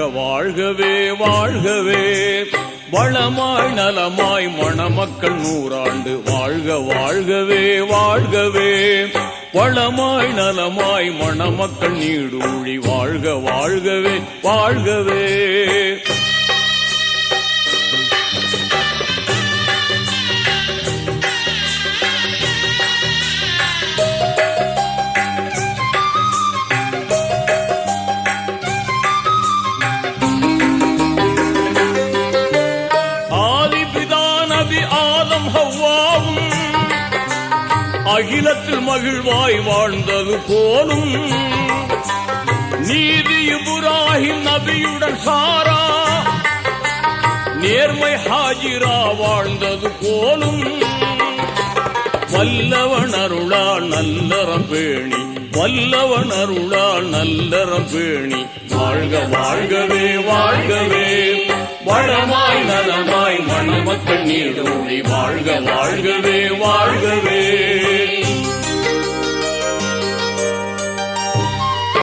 வாழ்கவே வாழ்கவே. வளமாய் நலமாய் மணமக்கள் நூறாண்டு. வாழ்க வாழ்கவே வாழ்கவே. வளமாய் நலமாய் மணமக்கள் நீடூழி. வாழ்க வாழ்கவே வாழ்கவே. நபி ஆதம் ஹவ்வாவும் அகிலத்தில் மகிழ்வாய் வாழ்ந்தது போலும். நீதி இப்ராஹிம் நபியுடன் சாரா நேர்மை ஹாஜிரா வாழ்ந்தது போலும். வல்லவன் அருளா நல்லறம் பேணி வல்லவன் அருளா நல்லறம் பேணி. வாழ்க வாழ்கவே வாழ்கவே. தண்ணீர் தோழி வாழ்க வாழ்கவே வாழ்கவே.